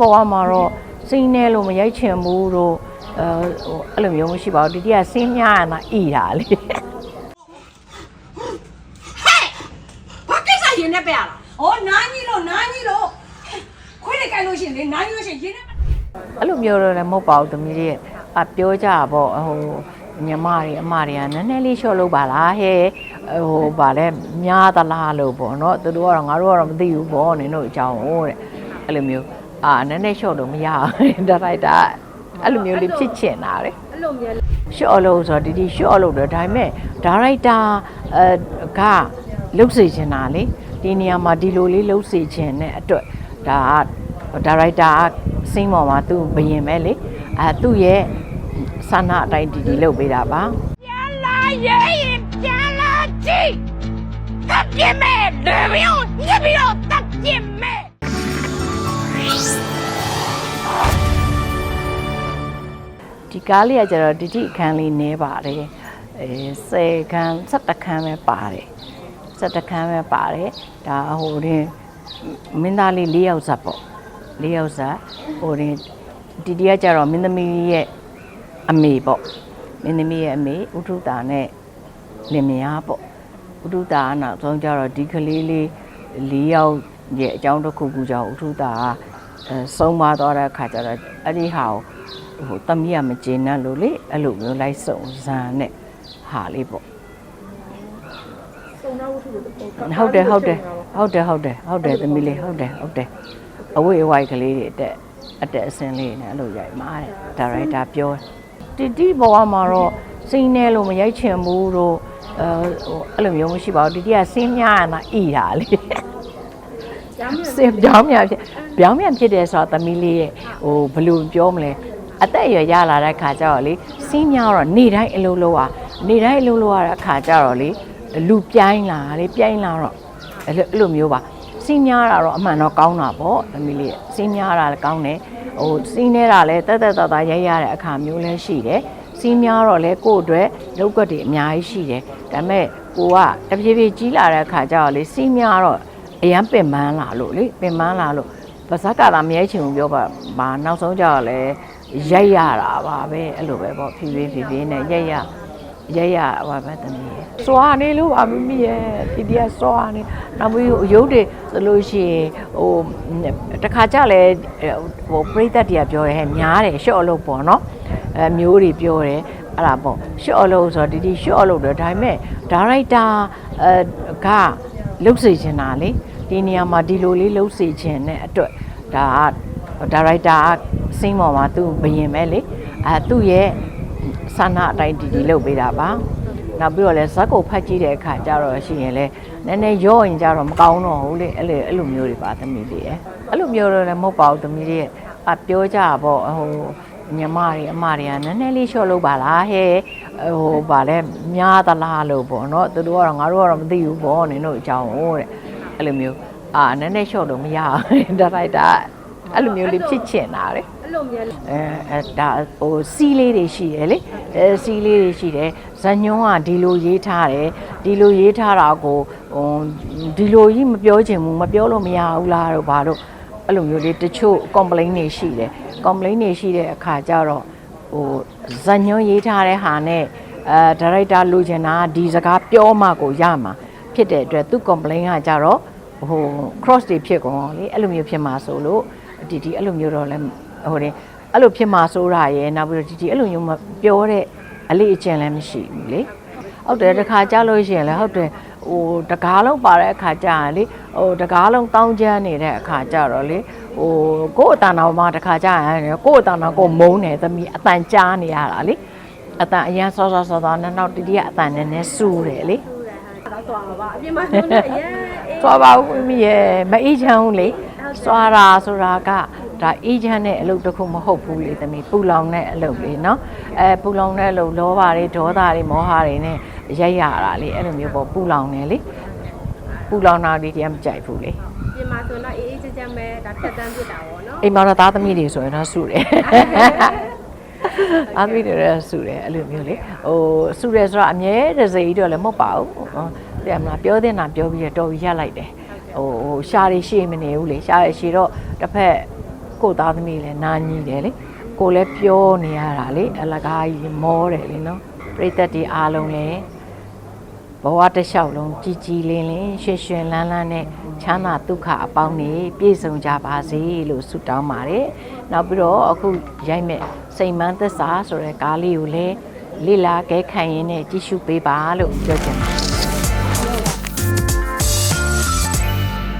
ဘဝမှာတော့စိနေလို့မရိုက်ချင်ဘူးတို့အဲဟိုအဲ့လိုမျိုးမရှိပါဘူးဒီတိကစင်းများရတာဤတာလေဘာကိစ္စရင်နဲ့ပဲရလား။ဩနားကြီးလို့နားကြီးလို့ခွေးလေးကြိုက်လို့ရှရင်လေနားကြီးလို့ရှရင်ရင်နဲ့အဲ့လိုမျိုးတော့လည်းမဟုတ်ပါဘူးသမီးလေးအပြောကြပါပေါ့ဟိုညီမတွေအမတွေကနည်းနည်းလေးလျှော့လို့ပါလားဟဲ့ဟိုဗာလဲများသလားလို့ပေါ့နော်သူတို့ကတော့ငါတို့ကတော့မသိဘူးပေါ့နင်တို့အကြောင်းဟိုတဲ့အဲ့လိုမျိုး အာနည်းနည်းလျှော့လို့မရဘူးဒါရိုက်တာအဲ့လိုမျိုးလေးဖြစ်ချင်တာတဲ့အဲ့လိုမျိုးရှော့လို့ဆိုတော့ဒီဒီရှော့လို့တော့ဒါပေမဲ့ဒါရိုက်တာအဲကလှုပ်စေချင်တာလေဒီနေရာမှာဒီလိုလေးလှုပ်စေချင်တဲ့အတွက်ဒါကဒါရိုက်တာကစိမ့်ပေါ်မှာသူဘယင်ပဲလေအဲသူ့ရဲ့ဆန္ဒအတိုင်းဒီဒီလှုပ်ပေးတာပါပြန်လာရင်ပြန်လာကြည့်တပ်ပြစ်မဲ့လေမျိုးညစ်ပြီးတော့တပ်ပြစ်မဲ့ ကားလေးကကျတော့ဒီတိအခန်းလေးနဲပါတယ်အဲ10ခန်း17ခန်းပဲပါတယ်17ခန်းပဲပါတယ်ဒါဟိုရင်မင်းသားလေး၄ယောက်ဇက်ပေါ့၄ယောက်ဇက်ဟိုရင်ဒီတီကကျတော့မင်းသမီးရဲ့အမေပေါ့မင်းသမီးရဲ့အမေဥထုတာနဲ့လင်မယားပေါ့ဥထုတာကနောက်ဆုံးကျတော့ဒီကလေးလေး၄ယောက်ရဲ့အကြောင်းတစ်ခုခုကြောင့်ဥထုတာကအဲဆုံးမသွားတဲ့အခါကျတော့အဲ့ဒီဟာကို ဟိုတမီးကမကျေနပ်လို့လေအဲ့လိုမျိုးလိုက်စုံစမ်းတဲ့ဟာလေးပေါ့စုံနာဝတ္ထုလို့ပေါ့ဟုတ်တယ်ဟုတ်တယ်ဟုတ်တယ်ဟုတ်တယ်ဟုတ်တယ်သမီးလေးဟုတ်တယ်ဟုတ်တယ်အဝိအဝိုက်ကလေးတွေအတက်အတက်အစင်းလေးနဲ့အဲ့လိုရိုက်မှာတဲ့ဒါရိုက်တာပြောတီတီဘဝမှာတော့စိနေလို့မရိုက်ချင်ဘူးတို့အဲဟိုအဲ့လိုမျိုးမရှိပါဘူးတီတီကစင်းများရတာဤတာလေရမ်းမြစင်ပြောင်းမြန်ဖြစ်ပြောင်းမြန်ဖြစ်တယ်ဆိုတော့သမီးလေးရဲ့ဟိုဘယ်လိုပြောမလဲ အသက်အရွယ်ရလာတဲ့ခါကျတော့လေစီးများတော့နေတိုင်းအလုံးလုံးอ่ะနေတိုင်းအလုံးလုံးရတဲ့ခါကျတော့လေလူပြိုင်းလာလေပြိုင်းလာတော့အဲ့လိုအဲ့လိုမျိုးပါစီးများတာတော့အမှန်တော့ကောင်းတာပေါ့သမီးလေးရဲ့စီးများတာလည်းကောင်းတယ်ဟိုစီးနေတာလည်းတက်တက်တတရိုက်ရတဲ့အခါမျိုးလည်းရှိတယ်စီးများတော့လေကိုယ့်အတွက်လောက်ကတွေအများကြီးရှိတယ်ဒါပေမဲ့ကိုကတပြေးပြေးကြီးလာတဲ့အခါကျတော့လေစီးများတော့အရန်ပင်ပန်းလာလို့လေပင်ပန်းလာလို့ပါဇက်ကလာမရိုက်ချင်ဘူးပြောပါမာနောက်ဆုံးကြတော့လေ ရိုက်ရတာပါပဲအဲ့လိုပဲပေါ့ဖြည်းဖြည်းဖြည်းဖြည်းနဲ့ရိုက်ရရိုက်ရဟောပဲတမီးရဲ့စွာနေလို့ပါမမီရဲ့ဒီဒီကစွာနေနောက်ပြီးရုပ်တွေဆိုလို့ရှိရင်ဟိုတခါကြလဲဟိုပြိသက်တွေကပြောတယ်ဟဲ့များတယ်ရှော့လို့ပေါ့နော်အဲမျိုးတွေပြောတယ်အဲ့ဒါပေါ့ရှော့လို့ဆိုတော့ဒီဒီရှော့လို့တယ်ဒါပေမဲ့ဒါရိုက်တာအဲကလှုပ်စေချင်တာလေဒီနေရာမှာဒီလိုလေးလှုပ်စေချင်တဲ့အတွက်ဒါက ဒါရိုက်တာကစိမ့်ပေါ်မှာသူဘယင်ပဲလေအဲသူ့ရဲ့ဆန္ဒအတိုင်းဒီဒီလှုပ်ပေးတာပါနောက်ပြီးတော့လဲဇက်ကိုဖတ်ကြည့်တဲ့အခါကျတော့ရှိရင်လဲနည်းနည်းရော့ရင်ကြတော့မကောင်းတော့ဘူးလေအဲ့လိုအဲ့လိုမျိုးတွေပါသမီးလေးရဲ့အဲ့လိုမျိုးတော့လည်းမဟုတ်ပါဘူးသမီးလေးရဲ့အပြောကြပါပေါ့ဟိုညီမတွေအမတွေကနည်းနည်းလေးလျှော့လို့ပါလားဟဲ့ဟိုဗာလဲများသလားလို့ပေါ့နော်သူတို့ကတော့ငါတို့ကတော့မသိဘူးပေါ့နင်တို့အကြောင်းဟိုတဲ့အဲ့လိုမျိုးအာနည်းနည်းလျှော့လို့မရဘူးဒါရိုက်တာ အဲ့လိုမျိုးလေးဖြစ်ချင်တာတဲ့အဲ့လိုမျိုးအဲအဲဒါဟိုစီးလေးတွေရှိတယ်လေအဲစီးလေးတွေရှိတယ်ဇညွန်းကဒီလိုရေးထားတယ်ဒီလိုရေးထားတာကိုဟိုဒီလိုကြီးမပြောချင်ဘူးမပြောလို့မရဘူးလားတော့ဘာလို့အဲ့လိုမျိုးလေးတချို့ complaint တွေရှိတယ် complaint တွေရှိတဲ့အခါကျတော့ဟိုဇညွန်းရေးထားတဲ့ဟာနဲ့အဲဒါရိုက်တာလိုချင်တာကဒီစကားပြောမှကိုရမှာဖြစ်တဲ့အတွက်သူ complaint ကကြတော့ဟို cross တွေဖြစ်ကုန်လေအဲ့လိုမျိုးဖြစ်မှာဆိုလို့ ဒီဒီအဲ့လိုမျိုးတော့လည်းဟိုတယ်အဲ့လိုဖြစ်မှာဆိုတာရယ်နောက်ပြီးတော့ဒီဒီအဲ့လိုမျိုးမပြောတဲ့အလေးအကျင့်လည်းမရှိဘူးလေဟုတ်တယ်တခါကြလို့ရှိရင်လည်းဟုတ်တယ်ဟိုတကားလုံးပါတဲ့အခါကျရင်လေဟိုတကားလုံးတောင်းကျမ်းနေတဲ့အခါကျတော့လေဟိုကိုယ့်အတန်တော်မှာတခါကျရင်ကိုယ့်အတန်တော်ကိုမုန်းတယ်သမီးအတန်ကြားနေရတာလေအတန်အရင်စောစောစောစောနောက်နောက်တတိယအတန်နည်းနည်းစူးတယ်လေတော့သွားမှာပါအပြင်မှာလုံးနဲ့ရဲအေးသွားပါဦးမိရဲ့မအေးချမ်းဘူးလေ စွာတာဆိုတာကဒါအေးချမ်းတဲ့အလုပ်တစ်ခုမဟုတ်ဘူးလေသမီးပူလောင်တဲ့အလုပ်လေနော်အဲပူလောင်တဲ့အလုပ်လောဘတွေဒေါသတွေမောဟတွေနဲ့ရိုက်ရတာလေအဲ့လိုမျိုးပေါ့ပူလောင်နေလေပူလောင်တာလေးတရားမကြိုက်ဘူးလေပြင်မှာဆိုတော့အေးအေးချမ်းချမ်းပဲဒါဖြတ်တန်းပြစ်တာပေါ့နော်အိမ်မှာတော့သားသမီးတွေဆိုရင်တော့စုတယ်သားသမီးတွေလည်းစုတယ်အဲ့လိုမျိုးလေဟိုစုတယ်ဆိုတော့အမြဲတစေကြီးတော့လည်းမဟုတ်ပါဘူးဟိုတဲ့မလားပြောတဲ့နာပြောပြီးတော့တော်ပြီးရလိုက်တယ် ဟိုဟိုရှားတွေရှေ့မနေဘူးလေရှားရရှေ့တော့တစ်ဖက်ကိုသားသမီးလည်းနာညီတယ်လေကိုလည်းပြောနေရတာလေအလကားကြီးမောတယ်လေနော်ပြိသက်တွေအားလုံးလည်းဘဝတစ်လျှောက်လုံးကြည်ကြည်လင်းလင်းရွှင်ရွှင်လန်းလန်းနဲ့ချမ်းသာဒုက္ခအပေါင်းနေပြည့်စုံကြပါစေလို့ဆုတောင်းပါတယ်နောက်ပြီးတော့အခုရိုက်မဲ့စိန်မန်းသစ္စာဆိုတဲ့ကားလေးကိုလည်းလေ့လာကဲခံရင်းနဲ့ကြည့်ရှုပေးပါလို့ပြောချင်ပါတယ်